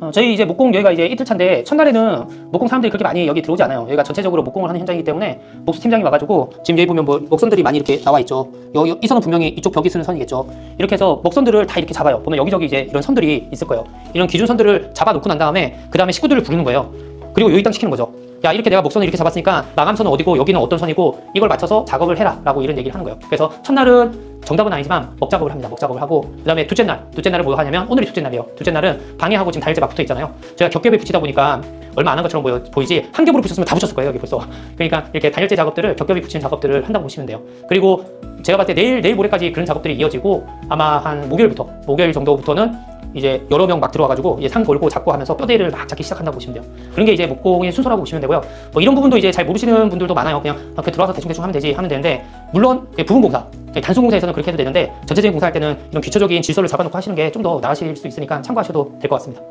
어, 저희 이제 목공 여기가 이제 이틀 차인데 첫날에는 목공 사람들이 그렇게 많이 여기 들어오지 않아요. 여기가 전체적으로 목공을 하는 현장이기 때문에 목수 팀장이 와가지고 지금 여기 보면 뭐 목선들이 많이 이렇게 나와 있죠. 여기 이 선은 분명히 이쪽 벽이 쓰는 선이겠죠. 이렇게 해서 목선들을 다 이렇게 잡아요. 보면 여기저기 이제 이런 선들이 있을 거예요. 이런 기준 선들을 잡아놓고 난 다음에 그 다음에 식구들을 부르는 거예요. 그리고 요입당 시키는 거죠. 야 이렇게 내가 목선을 이렇게 잡았으니까 마감선은 어디고 여기는 어떤 선이고 이걸 맞춰서 작업을 해라라고 이런 얘기를 하는 거예요. 그래서 첫날은 정답은 아니지만 먹 작업을 합니다. 먹 작업을 하고 그다음에 둘째 날, 둘째 날은 뭐 하냐면 오늘이 둘째 날이에요. 둘째 날은 방해하고 지금 다일제 막 붙어 있잖아요. 제가 겹겹이 붙이다 보니까 얼마 안 한 것처럼 보여, 보이지 한 겹으로 붙였으면 다 붙였을 거예요 여기 벌써. 그러니까 이렇게 단열재 작업들을 겹겹이 붙이는 작업들을 한다고 보시면 돼요. 그리고 제가 봤을 때 내일 내일 모레까지 그런 작업들이 이어지고 아마 한 목요일부터 목요일 정도부터는 이제 여러 명 막 들어와가지고 이제 상 걸고 잡고 하면서 뼈대를 막 잡기 시작한다고 보시면 돼요. 그런 게 이제 목공의 순서라고 보시면 되고요. 뭐 이런 부분도 이제 잘 모르시는 분들도 많아요. 그냥 아, 그냥 들어와서 대충 대충 하면 되지 하면 되는데 물론 그 부분 공사, 단순 공사에서는 그렇게 해도 되는데 전체적인 공사할 때는 이런 기초적인 질서를 잡아놓고 하시는 게 좀 더 나으실 수 있으니까 참고하셔도 될 것 같습니다.